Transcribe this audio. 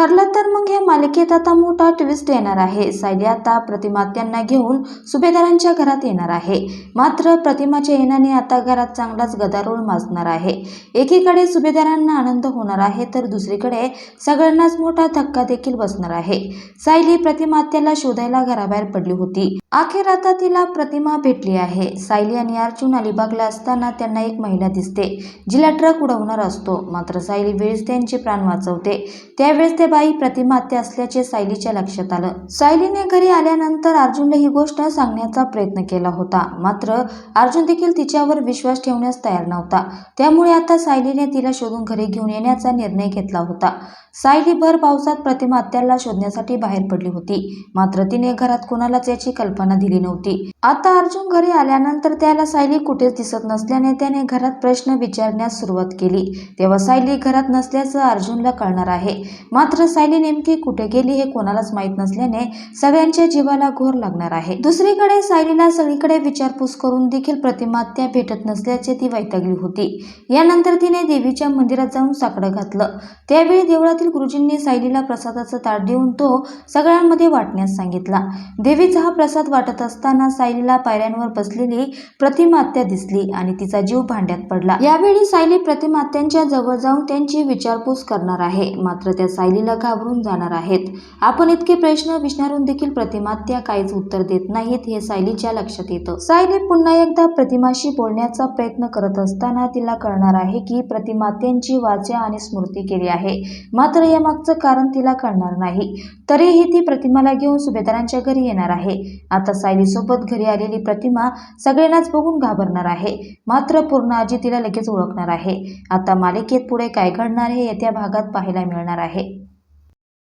ठरलं तर मग या मालिकेत आता मोठा ट्विस्ट येणार आहे. सायली आता प्रतिमात्यांना घेऊन सुभेदारांच्या घरात येणार आहे. मात्र प्रतिमाच्या येण्याने आता घरात चांगलाच गदारोळ माजणार आहे. एकीकडे सुभेदारांना आनंद होणार आहे तर दुसरीकडे सगळ्यांनाच मोठा धक्का देखील बसणार आहे. सायली प्रतिमात्याला शोधायला घराबाहेर पडली होती. अखेर आता तिला प्रतिमा भेटली आहे. सायली आणि अर्जुन अलिबागला असताना त्यांना एक महिला दिसते जिला ट्रक उडवणार असतो. मात्र सायली वेळेस त्यांचे प्राण वाचवते. त्यावेळेस ते बाई प्रतिमात्या असल्याचे सायलीच्या लक्षात आलं. सायलीने घरी आल्यानंतर अर्जुनला ही गोष्ट सांगण्याचा प्रयत्न केला होता. मात्र अर्जुन देखील तिच्यावर विश्वास ठेवण्यास तयार नव्हता. त्यामुळे आता सायलीने तिला शोधून घरी घेऊन येण्याचा निर्णय घेतला होता. सायली भर पावसात प्रतिमात्याला शोधण्यासाठी बाहेर पडली होती. मात्र तिने घरात कोणालाच याची कल्पना दिली नव्हती. आता अर्जुन घरी आल्यानंतर त्याला सायली कुठेच दिसत नसल्याने त्याने घरात प्रश्न विचारण्यास सुरुवात केली. तेव्हा सायली घरात नसल्याचं अर्जुनला कळणार आहे. मात्र मात्र सायली नेमकी कुठे गेली हे कोणालाच माहीत नसल्याने सगळ्यांच्या जीवाला घोर लागणार आहे. दुसरीकडे सायलीला सगळीकडे विचारपूस करून देखील प्रतिमात्या भेटत नसल्याचे ती वैतागली होती. यानंतर तिने देवीच्या मंदिरात जाऊन साकडं घातलं. त्यावेळी देवळातील गुरुजींनी सायलीला प्रसादाचं ताट देऊन तो सगळ्यांमध्ये वाटण्यास सांगितला. देवीचा हा प्रसाद वाटत असताना सायलीला पायऱ्यांवर बसलेली प्रतिमात्या दिसली आणि तिचा जीव भांड्यात पडला. यावेळी सायली प्रतिमात्यांच्या जवळ जाऊन त्यांची विचारपूस करणार आहे. मात्र त्या सायली सायलीला घाबरून जाणार आहेत. आपण इतके प्रश्न विचारून देखील प्रतिमा त्या काहीच उत्तर देत नाहीत हे सायलीच्या लक्षात येतं. सायली पुन्हा एकदा प्रतिमाशी बोलण्याचा प्रयत्न करत असताना तिला कळणार आहे की प्रतिमात्यांची वाचा आणि स्मृती केली आहे. मात्र यामागचं कारण तिला कळणार नाही. तरीही ती प्रतिमाला घेऊन सुभेदारांच्या घरी येणार आहे. आता सायलीसोबत घरी आलेली प्रतिमा सगळ्यांनाच बघून घाबरणार आहे. मात्र पूर्ण आजी तिला लगेच ओळखणार आहे. आता मालिकेत पुढे काय घडणार हे येत्या भागात पाहायला मिळणार आहे.